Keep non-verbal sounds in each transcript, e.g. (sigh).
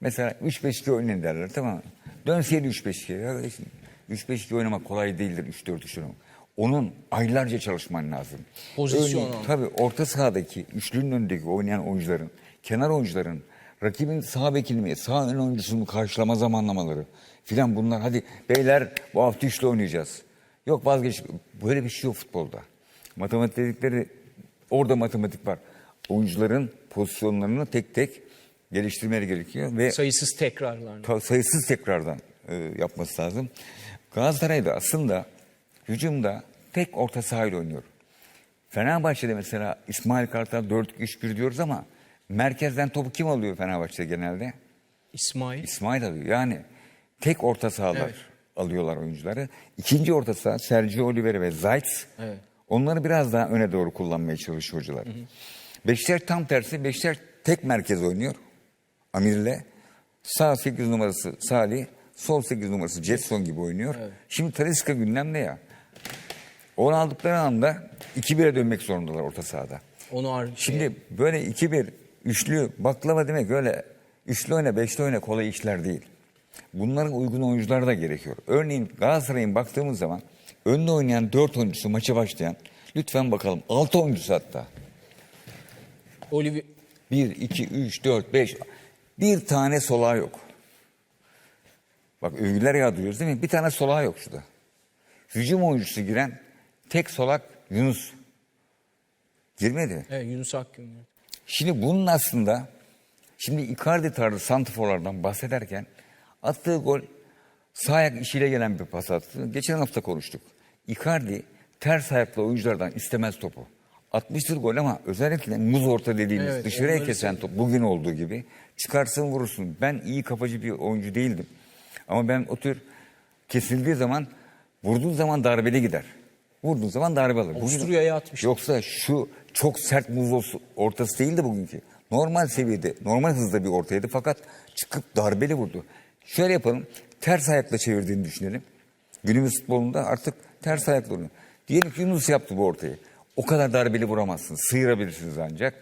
Mesela 3-5-2 oynayın derler tamam mı? Dönseydi 3-5-2. Ya kardeşim, 3-5-2 oynamak kolay değildir 3-4-3 oynamak. Onun aylarca çalışman lazım. Pozisyon Örneğin. Tabii orta sahadaki, üçlünün önündeki oynayan oyuncuların, kenar oyuncuların, rakibin sağ bekini mi, sağ ön oyuncusunu karşılama zamanlamaları filan bunlar. Hadi beyler bu hafta üçlü oynayacağız. Yok vazgeç. Böyle bir şey yok futbolda. Matematik dedikleri, orada matematik var. Oyuncuların pozisyonlarını tek tek geliştirmeleri gerekiyor ve Sayısız tekrarlar. ta- sayısız tekrardan e, yapması lazım. Galatasaray'da aslında hücumda tek orta sahayla oynuyor. Fenerbahçe'de mesela İsmail Kartal 4-2-3-1 diyoruz ama merkezden topu kim alıyor Fenerbahçe'de genelde? İsmail. İsmail alıyor. Yani tek orta sahalar Evet. alıyorlar oyuncuları. İkinci orta saha Sergio Oliveira ve Zayt. Evet. Onları biraz daha öne doğru kullanmaya çalışıyor hocalar. Beşiktaş tam tersi. Beşiktaş tek merkez oynuyor. Amir'le. Sağ 8 numarası Salih, sol 8 numarası Jetson gibi oynuyor. Şimdi Talisca gündemde ya. Onu aldıkları anda 2-1'e dönmek zorundalar orta sahada. Onu ar- Şimdi böyle 2-1 üçlü baklava demek öyle üçlü oyna beşli oyna kolay işler değil. Bunların uygun oyuncular da gerekiyor. Örneğin Galatasaray'ın baktığımız zaman önde oynayan 4 oyuncusu maça başlayan lütfen bakalım 6 oyuncusu hatta. Olivi 1, 2, 3, 4, 5 bir tane solağı yok. Bak övgüler yağdırıyoruz değil mi? Bir tane solağı yok şurada. Hücum oyuncusu giren tek solak Yunus. Girmedi. evet, Yunus Akgün. Şimdi bunun aslında şimdi Icardi tarzı santiforlardan bahsederken attığı gol sağ ayak işiyle gelen bir pas attı. Geçen hafta konuştuk. Icardi ters ayaklı oyunculardan istemez topu. Atmıştır gol ama özellikle muz orta dediğimiz Evet, dışarıya onları kesen top bugün olduğu gibi çıkarsın vurursun. Ben iyi kafacı bir oyuncu değildim. Ama ben o tür kesildiği zaman vurduğun zaman darbeli gider. Vurduğun zaman darbe alır. Avusturya'ya atmıştı. Yoksa şu çok sert muz ortası değildi bugünkü. Normal seviyede, normal hızda bir ortaydı fakat çıkıp darbeli vurdu. Şöyle yapalım, ters ayakla çevirdiğini düşünelim. Günümüz futbolunda artık ters ayakla oynuyor. Diyelim ki Yunus yaptı bu ortayı. O kadar darbeli vuramazsınız, sıyırabilirsiniz ancak.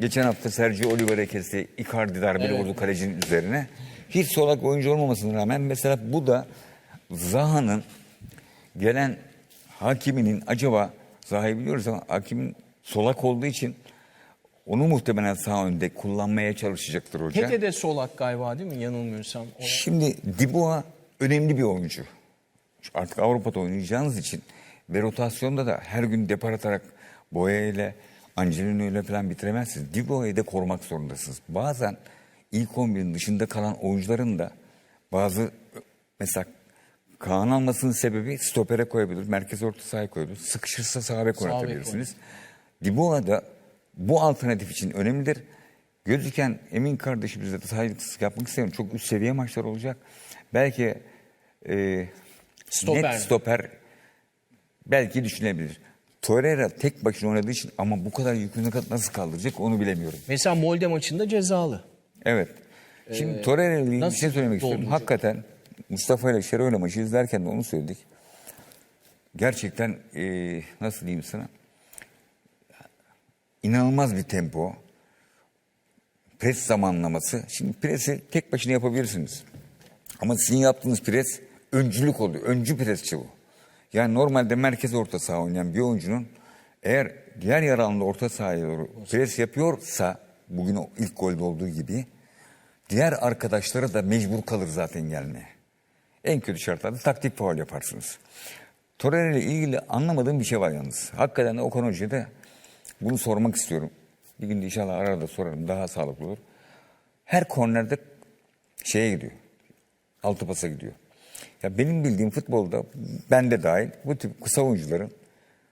Geçen hafta Sergio Oliveira kesti, Icardi darbeli vurdu kalecinin üzerine. Hiç solak oyuncu olmamasına rağmen mesela bu da Zaha'nın gelen hakiminin acaba Zaha'yı biliyoruz ama hakimin solak olduğu için onu muhtemelen sağ önde kullanmaya çalışacaktır hoca. Tete de solak galiba değil mi? Yanılmıyorsam. O- Şimdi Diboa önemli bir oyuncu. Artık Avrupa'da oynayacağınız için ve rotasyonda da her gün depar atarak Boya ile Angelino ile falan bitiremezsiniz. Diboa'yı da korumak zorundasınız. Bazen ilk 11'in dışında kalan oyuncuların da bazı mesela Kaan almasının sebebi stopere koyabilir, merkez orta sahaya koyabilir. Sıkışırsa sağ bek oynatabilirsiniz. Diboa da bu alternatif için önemlidir. Gözüken Emin kardeşimizle de saygısızlık yapmak istemiyorum. Çok üst seviye maçlar olacak. Belki e, Stoper net stoper belki düşünebilir. Torreira tek başına oynadığı için ama bu kadar yükünü nasıl kaldıracak onu bilemiyorum. Mesela Molde maçında cezalı. Evet. Şimdi Torreira ile ilgili bir şey söylemek istiyorum. dolduracak? Hakikaten Mustafa ile Şeroyla maçı izlerken de onu söyledik. Gerçekten eee, nasıl diyeyim sana? İnanılmaz bir tempo. Pres zamanlaması. Şimdi presi tek başına yapabilirsiniz. Ama sizin yaptığınız pres öncülük oluyor. Öncü presçi bu. Yani normalde merkez orta saha oynayan bir oyuncunun eğer diğer yer alanında orta sahaya doğru pres yapıyorsa bugün o ilk golde olduğu gibi diğer arkadaşları da mecbur kalır zaten gelmeye. En kötü şartlarda taktik faul yaparsınız. Torreira ile ilgili anlamadığım bir şey var yalnız. Hakikaten de Okan Hoca'ya da bunu sormak istiyorum. Bir gün inşallah arar da sorarım. Daha sağlıklı olur. Her kornerde şeye gidiyor. Altı pasa gidiyor. Ya benim bildiğim futbolda ben de dahil bu tip kısa oyuncuların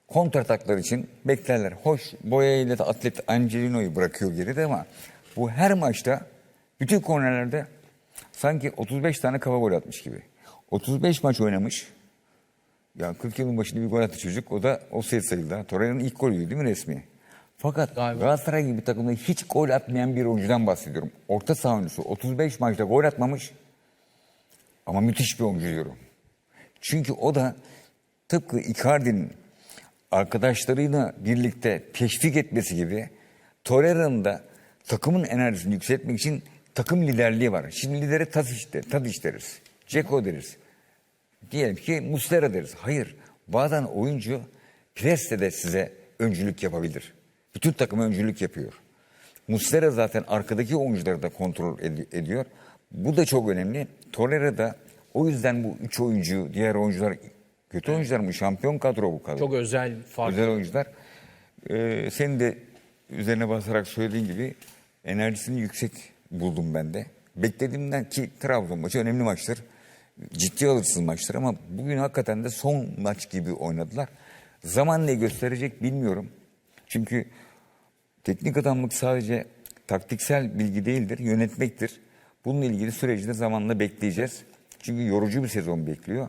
kontrataklar için beklerler. Hoş Boya ile de atlet Angelino'yu bırakıyor geride ama bu her maçta bütün kornerlerde sanki 35 tane kafa gol atmış gibi. 35 maç oynamış. Ya 40 yılın başında bir gol attı çocuk. O da o sayı sayıldı. Torreira'nın ilk golüydü değil mi resmi? Fakat Galiba. Galatasaray gibi takımda hiç gol atmayan bir oyuncudan bahsediyorum. Orta saha oyuncusu 35 maçta gol atmamış. Ama müthiş bir oyuncu diyorum. Çünkü o da tıpkı Icardi'nin arkadaşlarıyla birlikte teşvik etmesi gibi Torreira'nın da takımın enerjisini yükseltmek için takım liderliği var. Şimdi lideri Tadiç, de, Tadiç deriz. Ceko deriz. Diyelim ki Muslera deriz. Hayır. Bazen oyuncu preste de size öncülük yapabilir. Bütün takıma öncülük yapıyor. Muslera zaten arkadaki oyuncuları da kontrol ed- ediyor. Bu da çok önemli. Torreira da o yüzden bu üç oyuncu, diğer oyuncular kötü oyuncular mı? Şampiyon kadro bu kadro. Çok özel fark. Özel oyuncular. Ee, senin de üzerine basarak söylediğin gibi enerjisini yüksek buldum ben de. Beklediğimden ki Trabzon maçı önemli maçtır. Ciddi alırsız maçtır ama bugün hakikaten de son maç gibi oynadılar. Zaman ne gösterecek bilmiyorum. Çünkü teknik adamlık sadece taktiksel bilgi değildir, yönetmektir. Bununla ilgili süreci de zamanla bekleyeceğiz. Çünkü yorucu bir sezon bekliyor.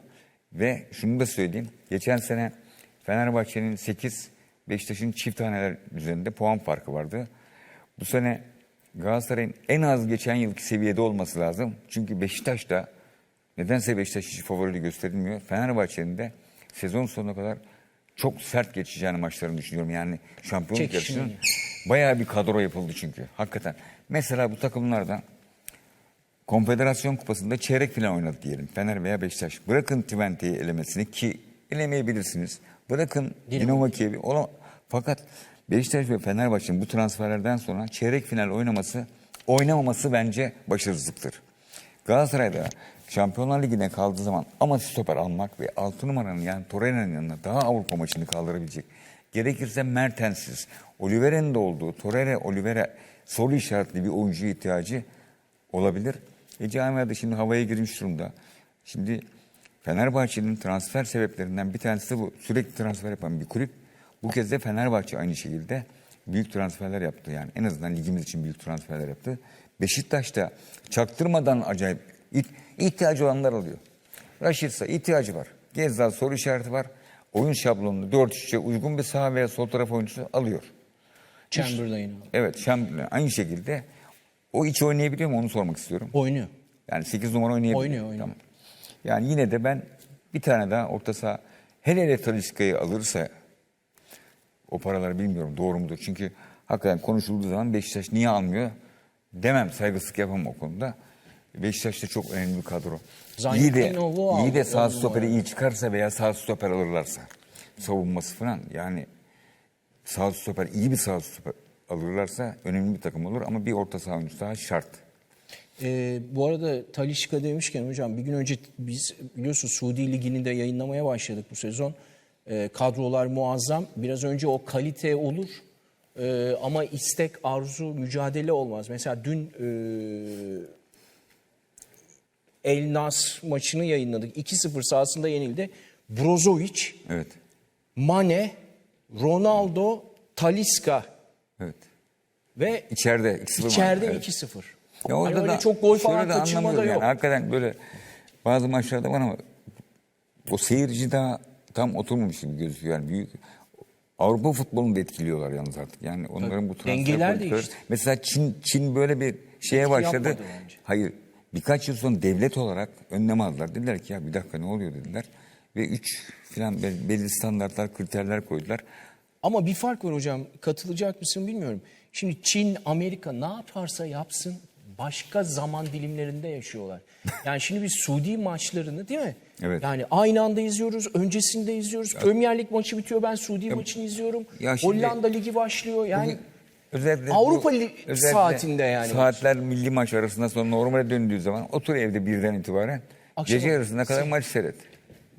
Ve şunu da söyleyeyim. Geçen sene Fenerbahçe'nin 8, Beşiktaş'ın çift taneler üzerinde puan farkı vardı. Bu sene Galatasaray'ın en az geçen yılki seviyede olması lazım. Çünkü Beşiktaş da nedense Beşiktaş hiç favorili gösterilmiyor. Fenerbahçe'nin de sezon sonuna kadar çok sert geçeceğini maçlarını düşünüyorum. Yani şampiyonluk yarışının bayağı bir kadro yapıldı çünkü. Hakikaten. Mesela bu takımlardan Konfederasyon Kupası'nda çeyrek final oynadı diyelim. Fener veya Beşiktaş. Bırakın Twente'yi elemesini ki elemeyebilirsiniz. Bırakın Dinamo Kiev'i. Fakat Beşiktaş ve Fenerbahçe'nin bu transferlerden sonra çeyrek final oynaması, oynamaması bence başarısızlıktır. Galatasaray'da Şampiyonlar Ligi'ne kaldığı zaman ama stoper almak ve 6 numaranın yani Torreira'nın yanına daha Avrupa maçını kaldırabilecek. Gerekirse Mertens'siz, Oliveira'nın da olduğu Torreira, Oliveira soru işaretli bir oyuncuya ihtiyacı olabilir. E camiada şimdi havaya girmiş durumda. Şimdi Fenerbahçe'nin transfer sebeplerinden bir tanesi de bu. Sürekli transfer yapan bir kulüp. Bu kez de Fenerbahçe aynı şekilde büyük transferler yaptı. Yani en azından ligimiz için büyük transferler yaptı. Beşiktaş da çaktırmadan acayip ihtiyacı olanlar alıyor. Raşitsa ihtiyacı var. Gezzal soru işareti var. Oyun şablonunu 4-3'e uygun bir sağ veya sol taraf oyuncusu alıyor. Chamberlain Evet Şampiyon aynı şekilde o iç oynayabiliyor mu onu sormak istiyorum. oynuyor. Yani 8 numara oynayabiliyor. Oynuyor, oynuyor. Tamam. Yani yine de ben bir tane daha orta saha hele hele Talisca'yı alırsa o paraları bilmiyorum doğru mudur. Çünkü hakikaten konuşulduğu zaman Beşiktaş niye almıyor demem saygısızlık yapamam o konuda. Beşiktaş'ta çok önemli bir kadro. Zayn iyi de, iyi de sağ stoperi numara. iyi çıkarsa veya sağ stoper alırlarsa savunması falan yani sağ stoper iyi bir sağ stoper alırlarsa önemli bir takım olur ama bir orta saha oyuncusu daha şart. Ee, bu arada Talişka demişken hocam bir gün önce biz biliyorsun Suudi Ligi'ni de yayınlamaya başladık bu sezon. Ee, kadrolar muazzam. Biraz önce o kalite olur Ee, ama istek, arzu, mücadele olmaz. Mesela dün e, El Nas maçını yayınladık. 2-0 sahasında yenildi. Brozovic, Evet. Mane, Ronaldo, Talisca Evet. ve İçeride 2-0 var. içeride Evet. 2-0. Ya orada Hani da çok gol falan de kaçırma da yok. Yani. Hakikaten böyle bazı maçlarda var ama o seyirci daha tam oturmamış gibi gözüküyor. Yani büyük Avrupa futbolunu da etkiliyorlar yalnız artık. Yani onların bu transfer politikaları- değişti. Mesela Çin Çin böyle bir şeye Etki başladı. Hayır. Birkaç yıl sonra devlet olarak önlem aldılar. Dediler ki ya bir dakika ne oluyor dediler. Ve üç filan belli standartlar, kriterler koydular. Ama bir fark var hocam. Katılacak mısın bilmiyorum. Şimdi Çin, Amerika ne yaparsa yapsın başka zaman dilimlerinde yaşıyorlar. (laughs) Yani şimdi biz Suudi maçlarını değil mi? Evet. Yani aynı anda izliyoruz, öncesinde izliyoruz. Premier Lig maçı bitiyor ben Suudi maçını izliyorum. Ya şimdi- Hollanda Ligi başlıyor. Yani özellikle Avrupa bu- özellikle saatinde yani. Saatler milli maç arasında sonra normale döndüğü zaman otur evde birden itibaren Akşam- gece yarısına kadar maç seyret.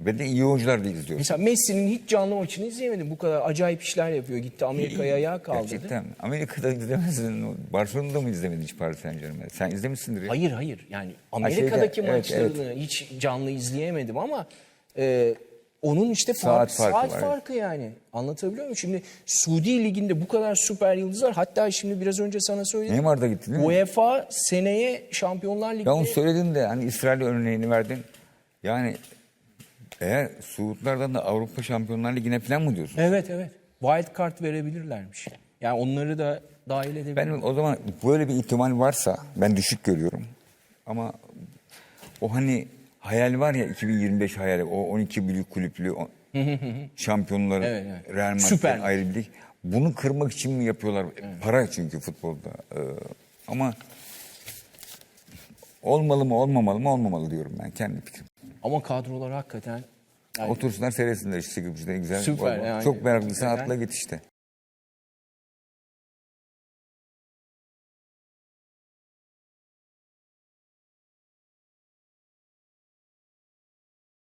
Ve de iyi oyuncular da izliyor. Mesela Messi'nin hiç canlı maçını izleyemedim. Bu kadar acayip işler yapıyor. Gitti Amerika'ya ayağa kaldırdı. Gerçekten. Amerika'da izlemezsin. Barcelona'da mı izlemedin hiç Paris Saint Germain? Sen izlemişsindir ya. Hayır hayır yani Amerika'daki şeyde, evet, maçlarını hiç canlı izleyemedim ama e, onun işte fark, Saat saat, farkı farkı, var, yani anlatabiliyor muyum? Şimdi Suudi Ligi'nde bu kadar süper yıldızlar hatta şimdi biraz önce sana söyledim. Neymar da gitti değil mi? UEFA seneye Şampiyonlar Ligi'nde Ya onu söyledin de hani İsrail örneğini verdin. Yani eğer Suudlardan da Avrupa Şampiyonlar Ligi'ne falan mı diyorsun? Evet evet wild card verebilirlermiş. Yani onları da dahil edebilir. Ben o zaman böyle bir ihtimal varsa ben düşük görüyorum. Ama o hani hayal var ya 2025 hayali o 12 büyük kulüplü o (laughs) şampiyonları Evet, evet. Real Süper Madrid Lig. ayrı bir lig. Bunu kırmak için mi yapıyorlar? Para çünkü futbolda. Ee, ama Olmalı mı olmamalı mı olmamalı diyorum ben kendi fikrim. Ama kadrolar hakikaten Otursunlar seyretsinler işte güzel güzel. Süper Vallahi yani. Çok meraklıysan atla git işte.